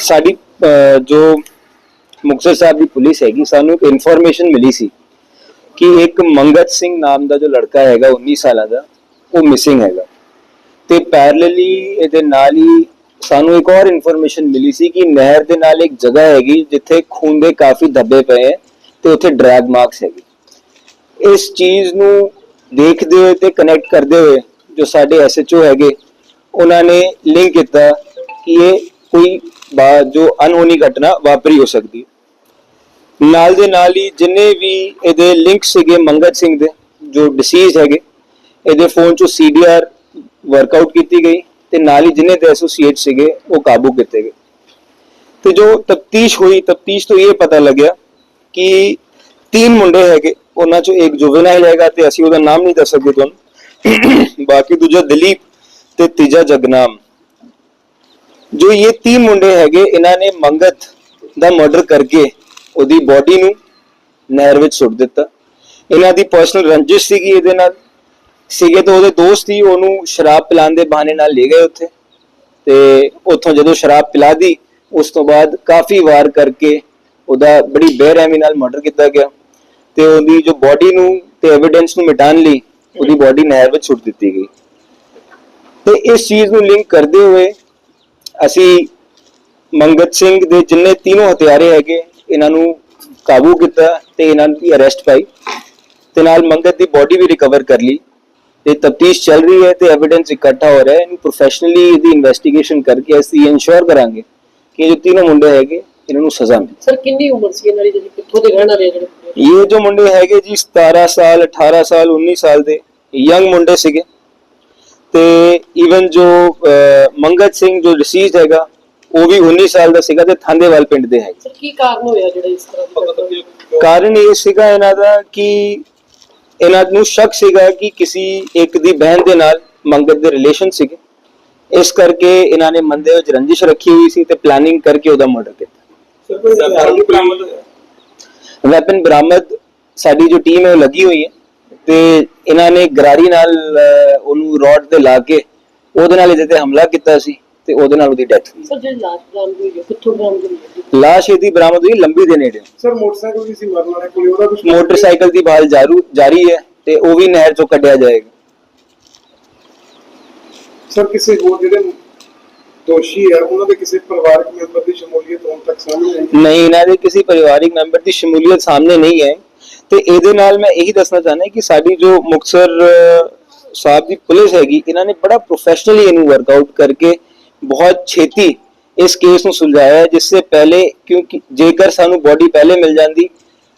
ਸਾਡੀ ਜੋ ਮੁਕਤਸਰ ਸਾਹਿਬ ਦੀ ਪੁਲਿਸ ਹੈਗੀ, ਸਾਨੂੰ ਇੱਕ ਇਨਫੋਰਮੇਸ਼ਨ ਮਿਲੀ ਸੀ ਕਿ ਇੱਕ ਮੰਗਤ ਸਿੰਘ ਨਾਮ ਦਾ ਜੋ ਲੜਕਾ ਹੈਗਾ 19 ਸਾਲਾਂ ਦਾ, ਉਹ ਮਿਸਿੰਗ ਹੈਗਾ। ਤੇ ਪੈਰਲਲੀ ਇਹਦੇ ਨਾਲ ਹੀ ਸਾਨੂੰ ਇੱਕ ਹੋਰ ਇਨਫੋਰਮੇਸ਼ਨ ਮਿਲੀ ਸੀ ਕਿ ਨਹਿਰ ਦੇ ਨਾਲ ਇੱਕ ਜਗ੍ਹਾ ਹੈਗੀ, ਜਿੱਥੇ ਖੂਨ ਦੇ ਕਾਫੀ ਧੱਬੇ ਪਏ ਹੈ ਤੇ ਉੱਥੇ ਡਰੈਗ ਮਾਰਕਸ ਹੈਗੇ। ਇਸ ਚੀਜ਼ ਨੂੰ ਦੇਖਦੇ ਹੋਏ ਤੇ ਕਨੈਕਟ ਕਰਦੇ ਹੋਏ ਜੋ ਸਾਡੇ ਐਸਐਚਓ ਹੈਗੇ, ਉਹਨਾਂ ਨੇ ਲਿੰਕ ਕੀਤਾ ਕਿ ਇਹ ਕੋਈ ਜੋ ਅਨਹੋਣੀ ਘਟਨਾ ਵਾਪਰੀ ਹੋ ਸਕਦੀ ਨਾਲ ਦੇ ਨਾਲ ਹੀ ਜਿੰਨੇ ਵੀ ਇਹਦੇ ਲਿੰਕ ਸੀਗੇ ਮੰਗਤ ਸਿੰਘ ਦੇ, ਜੋ ਡਿਸੀਜ਼ ਹੈਗੇ, ਇਹਦੇ ਫੋਨ ਚੋਂ ਸੀਡੀਆਰ ਵਰਕਆਊਟ ਕੀਤੀ ਗਈ ਤੇ ਨਾਲ ਹੀ ਜਿੰਨੇ ਦੇ ਐਸੋਸੀਏਟ ਸੀਗੇ, ਉਹ ਕਾਬੂ ਕੀਤੇ ਗਏ। ਤੇ ਜੋ ਤਫਤੀਸ਼ ਹੋਈ, ਤਫਤੀਸ਼ ਤੋਂ ਇਹ ਪਤਾ ਲੱਗਿਆ ਕਿ ਤਿੰਨ ਮੁੰਡੇ ਹੈਗੇ, ਉਹਨਾਂ ਚੋਂ ਇੱਕ ਜੁਵਨਾਈਲ ਹੈਗਾ ਤੇ ਅਸੀਂ ਉਹਦਾ ਨਾਮ ਨਹੀਂ ਦੱਸ ਸਕਦੇ ਤੁਹਾਨੂੰ। ਬਾਕੀ ਦੂਜਾ ਦਲੀਪ ਤੇ ਤੀਜਾ ਜਗਨਾਮ। ਜੋ ਇਹ ਤਿੰਨ ਮੁੰਡੇ ਹੈਗੇ, ਇਹਨਾਂ ਨੇ ਮੰਗਤ ਦਾ ਮਰਡਰ ਕਰਕੇ ਉਹਦੀ ਬਾਡੀ ਨੂੰ ਨਹਿਰ ਵਿੱਚ ਸੁੱਟ ਦਿੱਤਾ। ਇਹਨਾਂ ਦੀ ਪਰਸਨਲ ਰੰਜਿਸ਼ ਸੀਗੀ ਇਹਦੇ ਨਾਲ। ਸੀਗੇ ਤਾਂ ਉਹਦੇ ਦੋਸਤ ਹੀ, ਉਹਨੂੰ ਸ਼ਰਾਬ ਪਿਲਾਉਣ ਦੇ ਬਹਾਨੇ ਨਾਲ ਲੈ ਗਏ ਉੱਥੇ। ਤੇ ਉੱਥੋਂ ਜਦੋਂ ਸ਼ਰਾਬ ਪਿਲਾ ਦੀ, ਉਸ ਤੋਂ ਬਾਅਦ ਕਾਫੀ ਵਾਰ ਕਰਕੇ ਉਹਦਾ ਬੜੀ ਬੇਰਹਿਮੀ ਨਾਲ ਮਰਡਰ ਕੀਤਾ ਗਿਆ। ਤੇ ਉਹਦੀ ਜੋ ਬਾਡੀ ਨੂੰ ਤੇ ਐਵੀਡੈਂਸ ਨੂੰ ਮਿਟਾਉਣ ਲਈ ਉਹਦੀ ਬਾਡੀ ਨਹਿਰ ਵਿੱਚ ਸੁੱਟ ਦਿੱਤੀ ਗਈ। ਤੇ ਇਸ ਚੀਜ਼ ਨੂੰ ਲਿੰਕ ਕਰਦੇ ਹੋਏ ਅਸੀਂ ਮੰਗਤ ਸਿੰਘ ਦੇ ਜਿੰਨੇ ਤਿੰਨੋਂ ਹਥਿਆਰੇ ਹੈਗੇ ਇਹਨਾਂ ਨੂੰ ਕਾਬੂ ਕੀਤਾ ਤੇ ਇਹਨਾਂ ਦੀ ਅਰੈਸਟ ਪਾਈ। ਤੇ ਨਾਲ ਮੰਗਤ ਦੀ ਬਾਡੀ ਵੀ ਰਿਕਵਰ ਕਰ ਲਈ। ਤੇ ਤਫਤੀਸ਼ ਚੱਲ ਰਹੀ ਹੈ ਤੇ ਐਵੀਡੈਂਸ ਇਕੱਠਾ ਹੋ ਰਿਹਾ ਹੈ। ਇਹਨੂੰ ਪ੍ਰੋਫੈਸ਼ਨਲੀ ਇਹਦੀ ਇਨਵੈਸਟੀਗੇਸ਼ਨ ਕਰਕੇ ਅਸੀਂ ਇਨਸ਼ੋਰ ਕਰਾਂਗੇ ਕਿ ਜੋ ਤਿੰਨੋਂ ਮੁੰਡੇ ਹੈਗੇ ਇਹਨਾਂ ਨੂੰ ਸਜ਼ਾ ਮਿਲੇ। ਸਰ ਕਿੰਨੀ ਉਮਰ ਸੀ ਇਹਨਾਂ ਦੀ ਜਿਹੜੀ ਕਿੱਥੋਂ ਦੇ ਰਹਿਣ ਵਾਲੇ ਜਿਹੜੇ ਇਹ ਜੋ ਮੁੰਡੇ ਹੈਗੇ ਜੀ 17 ਸਾਲ 18 ਸਾਲ 19 ਸਾਲ ਦੇ ਯੰਗ ਮੁੰਡੇ ਸੀਗੇ। ਤੇ ਈਵਨ ਜੋ ਮੰਗਤ ਸਿੰਘ ਜੋ ਡਿਸੀਜ਼ਡ ਹੈਗਾ ਉਹ ਵੀ 19 ਸਾਲ ਦਾ ਸੀਗਾ ਤੇ ਥਾਂਦੇਵਾਲ ਪਿੰਡ ਦੇ ਹੈਗੇ। ਸਰ ਕੀ ਕਾਰਨ ਹੋਇਆ ਜਿਹੜਾ ਇਸ ਤਰ੍ਹਾਂ ਦੀ ਘਟਨਾ? ਹੋਈ? ਕਾਰਨ ਇਹ ਸੀਗਾ ਇਹਨਾਂ ਦਾ ਕਿ ਇਹਨਾਂ ਨੂੰ ਸ਼ੱਕ ਸੀਗਾ ਕਿ ਕਿਸੇ ਇੱਕ ਦੀ ਬਹਿਨ ਦੇ ਨਾਲ ਮੰਗਤ ਦੇ ਰਿਲੇਸ਼ਨ ਸੀਗੇ। ਇਸ ਕਰਕੇ ਇਹਨਾਂ ਨੇ ਮੰਦੇ ਵਿੱਚ ਰੰਜਿਸ਼ ਰੱਖੀ ਹੋਈ ਸੀ ਤੇ ਪਲਾਨਿੰਗ ਕਰਕੇ ਉਹਦਾ ਮਰਡਰ ਕੀਤਾ। ਵੈਪਨ ਬਰਾਮਦ ਸਾਡੀ ਜੋ ਟੀਮ ਹੈ ਉਹ ਲੱਗੀ ਹੋਈ ਹੈ। ਤੇ ਇਹਨਾਂ ਨੇ ਗਰਾਰੀ ਨਾਲ ਉਹਨੂੰ ਰੋਡ ਤੇ ਲਾ ਕੇ ਉਹਦੇ ਨਾਲ ਇਹਦੇ ਤੇ ਹਮਲਾ ਕੀਤਾ ਸੀ ਤੇ ਉਹਦੇ ਨਾਲ ਉਹਦੀ ਡੈਥ ਹੋਈ। ਸਰ ਜਿਹੜੀ ਲਾਸ਼ ਬਰਾਮਦ ਹੋਈ ਹੈ ਕਿੱਥੋਂ ਬਰਾਮਦ ਹੋਈ ਹੈ? ਲਾਸ਼ ਇਹਦੀ ਬਰਾਮਦ ਹੋਈ ਲੰਬੀ ਦੇ ਨੇੜੇ। ਸਰ ਮੋਟਰਸਾਈਕਲ ਵੀ ਸੀ ਮਰਨ ਵਾਲੇ ਕੋਲੇ ਉਹਦਾ ਕੁਝ ਮੋਟਰਸਾਈਕਲ ਦੀ ਭਾਲ ਜਾਰੂ ਜਾਰੀ ਹੈ ਤੇ ਉਹ ਵੀ ਨਹਿਰ ਚੋਂ ਕੱਢਿਆ ਜਾਏਗਾ। ਸਰ ਕਿਸੇ ਹੋਰ ਜਿਹੜੇ ਦੋਸ਼ੀ ਹੈ ਉਹਨਾਂ ਦੇ ਕਿਸੇ ਪਰਿਵਾਰਕ ਮੈਂਬਰ ਦੀ ਸ਼ਮੂਲੀਅਤ ਹੋਣ ਤੱਕ ਸਾਹਮਣੇ ਆਈ? ਨਹੀਂ ਇਹਨਾਂ ਦੇ ਕਿਸੇ ਪਰਿਵਾਰਿਕ ਮੈਂਬਰ ਦੀ ਸ਼ਮੂਲੀਅਤ ਸਾਹਮਣੇ ਨਹੀਂ ਹੈ ਤੇ ਇਹਦੇ ਨਾਲ ਮੈਂ ਇਹੀ ਦੱਸਣਾ ਚਾਹੁੰਦਾ ਕਿ ਸਾਡੀ ਜੋ ਮੁਕਤਸਰ ਅਹ, ਸਾਹਿਬ ਦੀ ਪੁਲਿਸ ਹੈਗੀ ਇਹਨਾਂ ਨੇ ਬੜਾ ਪ੍ਰੋਫੈਸ਼ਨਲੀ ਇਹਨੂੰ ਵਰਕਆਊਟ ਕਰਕੇ ਬਹੁਤ ਛੇਤੀ ਇਸ ਕੇਸ ਨੂੰ ਸੁਲਝਾਇਆ ਜਿਸ ਸੇ ਪਹਿਲੇ ਕਿਉਂਕਿ ਜੇਕਰ ਸਾਨੂੰ ਬੋਡੀ ਪਹਿਲੇ ਮਿਲ ਜਾਂਦੀ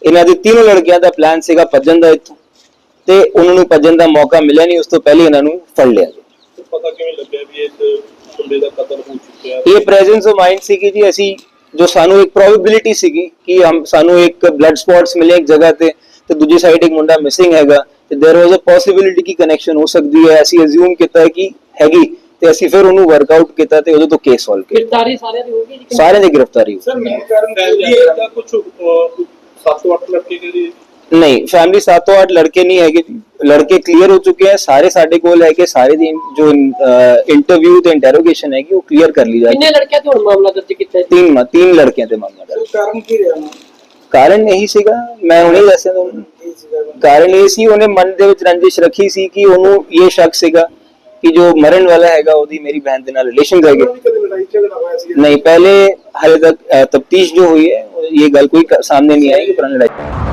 ਇਹਨਾਂ ਦੀ ਤਿੰਨੋਂ ਲੜਕੀਆਂ ਦਾ ਪਲਾਨ ਸੀਗਾ ਭੱਜਣ ਦਾ ਇੱਥੋਂ ਤੇ ਉਹਨਾਂ ਨੂੰ ਭੱਜਣ ਦਾ ਮੌਕਾ ਮਿਲਿਆ ਨਹੀਂ ਉਸ ਤੋਂ ਪਹਿਲੇ ਇਹਨਾਂ ਨੂੰ ਫੜ ਲਿਆ। ਪਤਾ ਕਿਵੇਂ ਲੱਗਿਆ ਵੀ ਇਸ ਮੁੰਡੇ ਦਾ ਕਤਲ ਹੋ ਚੁੱਕਿਆ? ਇਹ ਪ੍ਰੈਜ਼ੈਂਸ ਆਫ ਮਾਈਂਡ ਸੀਗੀ ਜੀ ਅਸੀਂ ਜੋ ਸਾਨੂੰ ਇੱਕ ਪ੍ਰੋਬੇਬਿਲਿਟੀ ਸੀਗੀ ਕਿ ਹਮ ਸਾਨੂੰ ਇੱਕ ਬਲੱਡ ਸਪੌਟਸ ਮਿਲੇ ਇੱਕ ਜਗ੍ਹਾ ਤੇ ਤੇ ਦੂਜੀ ਸਾਈਡ ਇੱਕ ਮੁੰਡਾ ਮਿਸਿੰਗ ਹੈਗਾ ਤੇ देयर वाज ਅ ਪੋਸਿਬਿਲਿਟੀ ਕਿ ਕਨੈਕਸ਼ਨ ਹੋ ਸਕਦੀ ਹੈ ਅਸੀਂ ਅਜ਼ਿਊਮ ਕੀਤਾ ਕਿ ਹੈਗੀ ਤੇ ਅਸੀਂ ਫਿਰ ਉਹਨੂੰ ਵਰਕਆਊਟ ਕੀਤਾ ਤੇ ਉਹਦੇ ਤੋਂ ਕੇਸ ਸੋਲਵ ਕੀਤਾ ਗ੍ਰਿਫਤਾਰੀ ਸਾਰਿਆਂ ਦੀ ਹੋ ਗਈ ਜੀ ਸਾਰਿਆਂ ਦੀ ਗ੍ਰਿਫਤਾਰੀ ਹੋਈ। ਸਰ ਮੇਨ ਕਾਰਨ ਫੈਮਿਲੀ ਦਾ ਕੁਝ 7-8 ਲੜਕੇ ਜਿਹੜੇ ਨਹੀਂ ਫੈਮਿਲੀ 7 ਤੋਂ 8 ਲੜਕੇ ਨਹੀਂ ਹੈਗੇ ਜੀ। ਲੜਕੇ ਕਲੀਅਰ ਹੋ ਚੁੱਕੇ ਹੈ ਸਾਰੇ ਸਾਡੇ ਕੋਲ ਹੈ ਕਿ ਸਾਰੇ ਦੀ ਜੋ ਇੰਟਰਵਿਊ ਤੇ ਇੰਟਰੋਗੇਸ਼ਨ ਹੈ ਕਿ ਉਹ ਕਲੀਅਰ ਕਰ ਲਈ ਜਾਏ ਕਿੰਨੇ ਲੜਕਿਆਂ ਤੇ ਹੁਣ ਮਾਮਲਾ ਦਰਜ ਕੀਤਾ ਹੈ? ਤਿੰਨ ਮ- ਤਿੰਨ ਲੜਕਿਆਂ ਤੇ ਮਾਮਲਾ ਦਰਜ। ਕਾਰਨ ਕੀ ਰਿਹਾ? ਕਾਰਨ ਇਹੀ ਸੀਗਾ ਮੈਂ ਹੁਣੇ ਹੀ ਦੱਸਿਆ ਤੁਹਾਨੂੰ। ਕਾਰਨ ਇਹ ਸੀ ਉਹਨੇ ਮਨ ਦੇ ਵਿੱਚ ਰੰਜਿਸ਼ ਰੱਖੀ ਸੀ ਕਿ ਉਹਨੂੰ ਇਹ ਸ਼ੱਕ ਸੀਗਾ ਕਿ ਜੋ ਮਰਨ ਵਾਲਾ ਹੈਗਾ ਉਹਦੀ ਮੇਰੀ ਬਹਿਨ ਦੇ ਨਾਲ ਰਿਲੇਸ਼ਨ ਹੈਗੇ ਕਦੇ ਲੜਾਈ ਝਗੜਾ ਹੋਇਆ ਸੀ ਨਹੀਂ ਪਹਿਲੇ ਹਾਲੇ ਤੱਕ ਤਫਤੀਸ਼ ਜੋ ਹੋਈ ਹੈ ਇਹ ਗੱਲ ਕੋਈ ਕ- ਸਾਹਮਣੇ ਨਹੀਂ ਆਈ ਕਿ ਪੁਰਾਣੀ ਲੜਾਈ